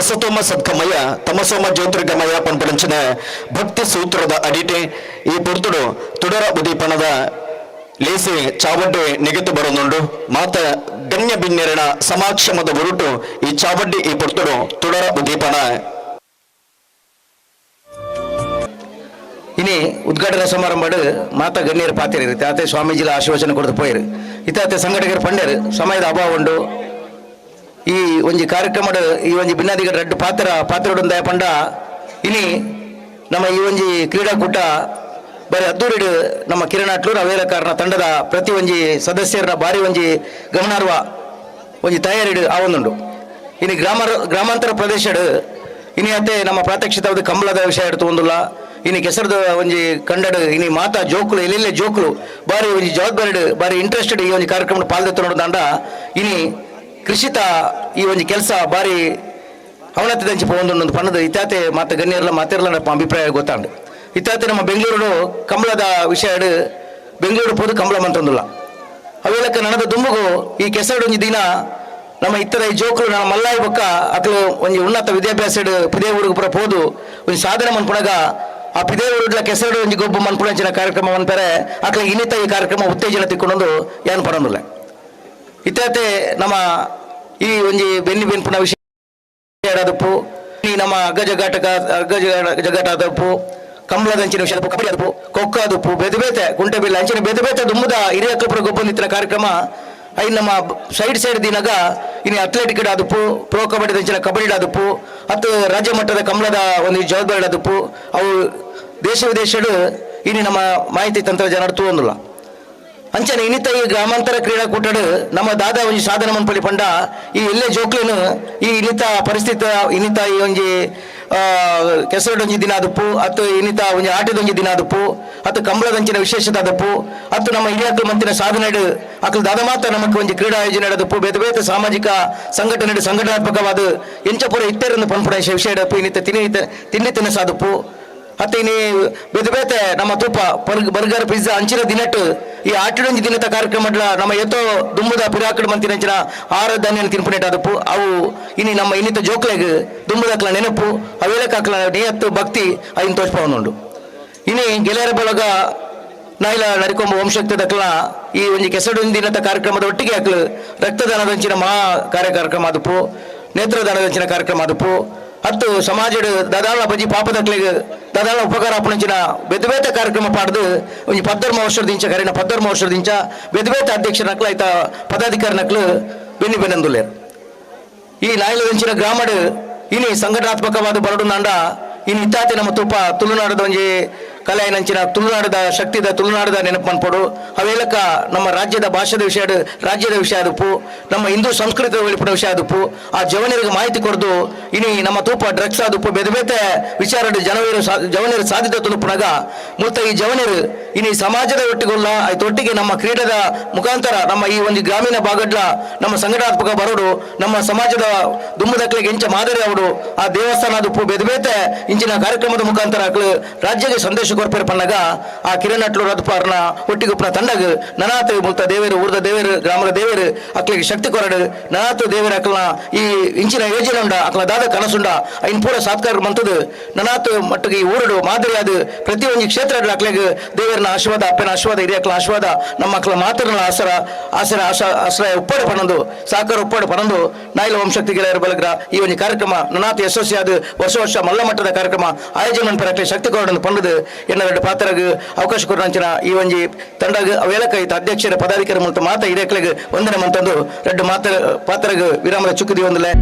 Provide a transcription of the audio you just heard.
ಹಸತೋಮ ಸದ್ಕಮಯ ತಮಸೋಮ ಜ್ಯೋತಿರ್ಗಮಯ ಪಂಪಡಂಚಿನ ಭಕ್ತಿ ಸೂತ್ರದ ಅಡಿಟೆ. ಈ ಪುರ್ತುಡು ತುಡರ ಉದೀಪನದ ಲೇಸಿ ಚಾವಡ್ಡೆ ನೆಗೆತು ಬರೋನುಂಡು ಮಾತ ಗಣ್ಯ ಬಿನ್ನೆರಣ ಸಮಾಕ್ಷಮದ ಹೊರಟು ಈ ಚಾವಡ್ಡಿ ಈ ಪುರ್ತುಡು ತುಡರ ಉದೀಪನ. ಇನಿ ಉದ್ಘಾಟನಾ ಸಮಾರಂಭಡ್ ಮಾತ ಗಣ್ಯರು ಇರುತ್ತೆ ತಾತೆ ಸ್ವಾಮೀಜಿಲ ಆಶ್ವಾಸನೆ ಕೊಡ್ದು ಪೋಯರು. ಇತ್ತಾತೆ ಸಂಘಟಕರು ಪಂಡರು ಸಮಯದ ಅಭಾವ ಉಂಡು. ಈ ಒಂಜಿ ಕಾರ್ಯಕ್ರಮದ, ಈ ಒಂಜಿ ಭಿನ್ನಾದಿಗರ ರಡ್ಡು ಪಾತ್ರ ಪಾತ್ರಡುಂದ ಪಂಡ, ಇನಿ ನಮ್ಮ ಈ ಒಂಜಿ ಕ್ರೀಡಾಕೂಟ ಬರೀ ಅದ್ದೂರಿಡು ನಮ್ಮ ಕಿರಣ್ ಅಟ್ಲೂರ್ ಅವೇಲ ಕಾರಣ ತಂಡದ ಪ್ರತಿ ಒಂಜಿ ಸದಸ್ಯರನ್ನ ಭಾರಿ ಒಂಜಿ ಗಮನಾರ್ಹ ಒಂಜಿ ತಯಾರಿಡು ಆವೊಂದುಂಡು ಇನಿ ಗ್ರಾಮ, ಗ್ರಾಮಾಂತರ ಪ್ರದೇಶಡ್, ಇನಿ ಅತ್ತೆ ನಮ್ಮ ಪ್ರಾತ್ಯಕ್ಷಿತವಾದ ಕಂಬಳದ ವಿಷಯ ಇಡ್ತು ಒಂದುಲ್ಲ. ಇನಿ ಕೆಸರದ ಒಂಜಿ ಕಂಡಡ್, ಇನಿ ಮಾತಾ ಜೋಕುಲು, ಎಲ್ಲೆಲ್ಲೇ ಜೋಕುಲು ಬಾರಿ ಒಂಜಿ ಜವಾಬ್ದಾರಿಡ್ ಬಾರಿ ಇಂಟ್ರೆಸ್ಟೆಡ್ ಈ ಒಂದು ಕಾರ್ಯಕ್ರಮ ಪಾಲ್ದೆತ್ತು ನೋಡಿದಂಡ ಇನಿ ಕೃಷಿತ ಈ ಒಂದು ಕೆಲಸ ಬಾರಿ ಅವನತಿದಂಚಿ ಒಂದು ಪಣ್ಣದ ಇತ್ತಾತೆ ಮಾತ ಗಣ್ಯರ್ಲ ಮಾತಿರ್ಲ ನಮ್ಮ ಅಭಿಪ್ರಾಯ ಗೊತ್ತಾಂಡು ಇತ್ತಾತೆ ನಮ್ಮ ಬೆಂಗಳೂರು ಕಂಬಳದ ವಿಷಯ ಬೆಂಗಳೂರು ಪೋದು ಕಂಬಳ ಮಂತಂದುಲ್ಲ ಅವೆಲ್ಲಕ್ಕ ನನದ ದುಂಬುಗು ಈ ಕೆಸರು ಒಂಜಿ ದಿನ ನಮ್ಮ ಇತರ ಈ ಜೋಕುಲು ನಮ್ಮ ಮಲ್ಲಾಯಿ ಬೊಕ್ಕ ಒಂಜಿ ಉನ್ನತ ವಿದ್ಯಾಭ್ಯಾಸ ಪಿದೇ ಊರಿಗೆ ಪುರ ಪೋದು ಒಂದು ಸಾಧನೆ ಮನ್ಪುಣಗ ಆ ಪಿದೇ ಊರ್ಲ ಕೆಸರು ಒಂಜಿ ಗೊಬ್ಬು ಮನ್ಪುಣಚಿನ ಕಾರ್ಯಕ್ರಮ ಮನ್ಪರೆ ಅಕ್ಲ ಇನ್ನಿತ ಈ ಕಾರ್ಯಕ್ರಮ ಉತ್ತೇಜನ ತಿಕ್ಕೊಂಡು ಏನು ಪಡೋದಿಲ್ಲ. ಇತ್ತಾತೆ ನಮ್ಮ ಈ ಒಂಜಿ ಬೆನ್ನಿ ಬೆನ್ಪುನ ವಿಷಯ ಆಡದಪ್ಪು ಈ ನಮ್ಮ ಅಗ್ಗ ಜಗಾಟಕ ಅಗ್ಗ ಜಗ- ಜಗಾಟ ಆದಪ್ಪು ಕಂಬಳದ ಅಂಚಿನ ವಿಷಯ ಕಬಡ್ಡಿ ಅದಪ್ಪು ಕೊಕ್ಕ ಅದಪ್ಪು ಬೆದಬೇತೆ ಕುಂಟೆ ಬಿಲ್ಲ ಅಂಚಿನ ಬೆದಬೇತೆ ದುಮ್ಮದ, ಹಿರಿಯ ಕಪ್ಪರ ಗೊಬ್ಬ ನಿತ್ತಿನ ಕಾರ್ಯಕ್ರಮ. ಐ ನಮ್ಮ ಸೈಡ್ ಸೈಡ್ ದಿನಾಗ ಇನ್ನು ಅಥ್ಲೆಟಿಕ್ ಅದಪ್ಪು ಪ್ರೋ ಕಬಡ್ಡಿ ಅಂಚಿನ ಕಬಡ್ಡಿ ಅದಪ್ಪು ಹತ್ತು ರಾಜ್ಯ ಮಟ್ಟದ ಕಂಬಳದ ಒಂದು ಜವಾಬ್ದಾರಿ ಅದಪ್ಪು ಅವು ದೇಶ ವಿದೇಶಗಳು ಇನ್ನು ನಮ್ಮ ಮಾಹಿತಿ ತಂತ್ರಜ್ಞಾನ ತೂವೊಂದಿಲ್ಲ ಅಂಚನೆ ಇನ್ನಿತ ಈ ಗ್ರಾಮಾಂತರ ಕ್ರೀಡಾಕೂಟಡ್ ನಮ್ಮ ದಾದ ಒಂಜಿ ಸಾಧನ ಮನ್ಪಲಿ ಪಂಡ ಈ ಎಲ್ಲೇ ಜೋಕ್ಲೇನು ಈ ಇನ್ನಿತ ಪರಿಸ್ಥಿತಿ ಇನ್ನಿತ ಈ ಒಂಜಿ ಕೆಸರಡೊಂಜಿ ದಿನ ಅದಪ್ಪು ಅತ್ತು ಇನ್ನಿತ ಒಂಜಿ ಆಟದೊಂಜಿ ದಿನ ಅದಪ್ಪು ಅತ್ತು ಕಂಬಳದಂಚಿನ ವಿಶೇಷತೆ ಅದಪ್ಪು ಅತ್ತು ನಮ್ಮ ಹಿರಿಯಕ್ಕಳು ಮಂತಿನ ಸಾಧನೆ ಅಕ್ಲು ದಾದ ಮಾತ್ರ ನಮಕ್ ಒಂಜಿ ಕ್ರೀಡಾ ಆಯೋಜನೆ ಅದಪ್ಪು ಬೇತೆ ಬೇತೆ ಸಾಮಾಜಿಕ ಸಂಘಟನೆ ಸಂಘಟನಾತ್ಮಕವಾದ ಎಂಚಪುರ ಇತ್ತೇರನ್ನು ಪನ್ಪುಡ ವಿಷಯ ಇನ್ನಿತ ತಿನಿ ತಿಂಡಿ ತಿನಸಾದಪ್ಪು ಮತ್ತೆ ಇನಿ ಬೇತೆ ನಮ್ಮ ತೂಪ ಬರ್ಗ್- ಬರ್ಗರ್, ಪಿಜ್ಜಾ, ಅಂಚಿನ ದಿನಟ್ಟು, ಈ ಆಟಿಡೊಂಜಿ ದಿನದ ಕಾರ್ಯಕ್ರಮ ನಮ್ಮ ಎತ್ತೋ ದುಮ್ಮದ ಪಿರಾಕಡ್ ಮಂತಿನಂಚಿನ ಆಹಾರ ಧಾನ್ಯ ತಿನ್ಪುನೇಟ ಅದಪ್ಪು ಅವು ಇನಿ ನಮ್ಮ ಇನ್ನಿತ ಜೋಕ್ಲೆಗ್ ದುಮ್ಮದಕ್ಲ ನೆನಪು ಅವೇಲಕ್ಕಾಕ್ಲ ನಿಯತ್ತು, ಭಕ್ತಿ, ಐನ್ ತೋರ್ಪವನುಂಡು ಇನಿ ಗೆಳೆಯರ ಬಳಗ ನಾಯಿಲ ನರಿಕೊಂಬ ವಂಶಕ್ತಿ ದಕ್ಲ ಈ ಒಂಜಿ ಕೆಸಡೊಂದು ದಿನದ ಕಾರ್ಯಕ್ರಮದ ಒಟ್ಟಿಗೆ ಹಾಕ್ಲು ರಕ್ತದಾನದಂಚಿನ ಮಹಾ ಕಾರ್ಯ ಕಾರ್ಯಕ್ರಮ ಅದಪ್ಪು ನೇತ್ರದಾನದಂಚಿನ ಕಾರ್ಯಕ್ರಮ ಅದಪ್ಪು ಹತ್ತು ಸಮಾಜಡ್ ದಾದಾಳ ಬಜಿ ಪಾಪದಕ್ಲೆಗ್ ದಾದಾಳ ಉಪಕಾರ ಅಪ್ಪಣಂಚಿನ ಬೆದಬೇತ ಕಾರ್ಯಕ್ರಮ ಪಾಡ್ದು ಒಂಜಿ ಪದ್ದರ್ಮ ವರ್ಷದಿಂಚ ಕರೆನ ಪದ್ದರ್ಮ ವರ್ಷದಿಂಚ ಬೆದಬೇತ ಅಧ್ಯಕ್ಷನಕ್ಲ ಐತ ಪದಾಧಿಕಾರಿನಕ್ಲು ಬೆನ್ನಿ ಬೆನ್ನಂದುಲ್ಲೇರು ಈ ನಾಯಲದಂಚಿನ ಗ್ರಾಮಡ್ ಇನಿ ಸಂಘಟನಾತ್ಮಕವಾದ ಬರಡು ನಾಂಡ ಇನ್ನು ಇತ್ತಾತೆ ನಮ್ಮ ತುಪ್ಪ ತುಳುನಾಡದ ಒಂಜಿ ಕಲೆ ನಂಚಿನ ತುಳುನಾಡದ ಶಕ್ತಿದ ತುಳುನಾಡದ ನೆನಪು ಮನ್ಪಡು ಅವೆಲ್ಲಕ ನಮ್ಮ ರಾಜ್ಯದ ಭಾಷೆದ ವಿಷಯ ರಾಜ್ಯದ ವಿಷಯ ಅದಪ್ಪು ನಮ್ಮ ಹಿಂದೂ ಸಂಸ್ಕೃತಿ ಒಳಪಡ ವಿಷಯ ಅದಪ್ಪು ಆ ಜವನರಿಗೆ ಮಾಹಿತಿ ಕೊಡ್ದು ಇನಿ ನಮ್ಮ ತೂಪ ಡ್ರಗ್ಸ್ ಆದಪ್ಪು ಬೇತೆ ಬೇತೆ ವಿಚಾರ ಜನವೀರು ಜವನರು ಸಾಧ್ಯತೆ ತುಳುಪುನಾಗ ಮುಲ್ತ ಈ ಜವನರು ಇನಿ ಸಮಾಜದ ಒಟ್ಟಿಗೊಲ್ಲ ಆಯ್ತು ಒಟ್ಟಿಗೆ ನಮ್ಮ ಕ್ರೀಡೆದ ಮುಖಾಂತರ ನಮ್ಮ ಈ ಒಂದು ಗ್ರಾಮೀಣ ಭಾಗಡ್ಲ ನಮ್ಮ ಸಂಘಟನಾತ್ಮಕ ಬರೋಡು, ನಮ್ಮ ಸಮಾಜದ ದುಮ್ಮದಕ್ಲಿಗೆ ಇಂಚ ಮಾದರಿ ಅವರು ಆ ದೇವಸ್ಥಾನ ಅದಪ್ಪು ಇಂಚಿನ ಕಾರ್ಯಕ್ರಮದ ಮುಖಾಂತರ ರಾಜ್ಯಕ್ಕೆ ಸಂದೇಶ ಕೊರ್ಪೇರ್ ಪನ್ನಗ ಆ ಅಟ್ಲು ರಥಪಾರ್ನ ಒಟ್ಟಿಗುಪ್ಪನ ತಂಡಗ ನನಾತ್ ಮುಕ್ತ ದೇವರು, ಊರ್ದ ದೇವರು, ಗ್ರಾಮದ ದೇವರು, ಅಕ್ಲಿಗೆ ಶಕ್ತಿ ಕೊರಡು. ನನಾತು ದೇವರು ಅಕ್ಲನ ಈ ಇಂಚಿನ ಯೋಜನೆ ಉಂಡ ಅಕ್ಲ ದಾದ ಕನಸುಂಡ ಐನ್ ಪೂರ ಸಾತ್ಕಾರ ಮಂತದು. ನನಾತು ಮಟ್ಟಿಗೆ ಈ ಊರಡು ಮಾದರಿ ಅದು ಪ್ರತಿ ಒಂದು ಕ್ಷೇತ್ರ ಅಕ್ಲಿಗೆ ದೇವರನ ಆಶೀರ್ವಾದ, ಅಪ್ಪನ ಆಶೀರ್ವಾದ, ಹಿರಿಯ ಅಕ್ಲ ಆಶೀರ್ವಾದ, ನಮ್ಮ ಅಕ್ಲ ಮಾತ್ರ ಆಸರ ಆಸರ, ಆಶ, ಆಶ್ರಯ ಉಪ್ಪಾಡು ಪನೊಂದು, ಸಾಕಾರ ಉಪ್ಪಾಡು ಪನೊಂದು. ನಾಯಿಲ ವಂಶಕ್ತಿ ಗೆಳೆಯರ ಬಲಗ್ರ, ಈ ಒಂದು ಕಾರ್ಯಕ್ರಮ ನನಾತು ಯಶಸ್ವಿ ಅದು ವರ್ಷ ವರ್ಷ ಮಲ್ಲ ಮಟ್ಟದ ಕಾರ್ಯಕ್ರಮ, ಆಯೋಜನೆ ಪರಕ್ಕೆ ಶಕ್ತಿ ಕೊರಡನ್ನು ಪಂಡದು. ಎನ್ನ ಎರಡು ಪಾತ್ರಗ ಅವಕಾಶ ಕೊರಂಚಿನ ಈ ಒಂಜಿ ತಂಡಗ ಅವೇಲಕ ಐತ ಅಧ್ಯಕ್ಷರ ಪದಾಧಿಕಾರಿ ಮೂಲಕ ಮಾತ ಇರೇಕ್ಲೆಗ್ ವಂದನೆ ಮಂತಂದು. ಎರಡು ಮಾತ ಪಾತ್ರಗ ವಿರಾಮದ ಚುಕ್ಕದಿ ಒಂದಲೆ.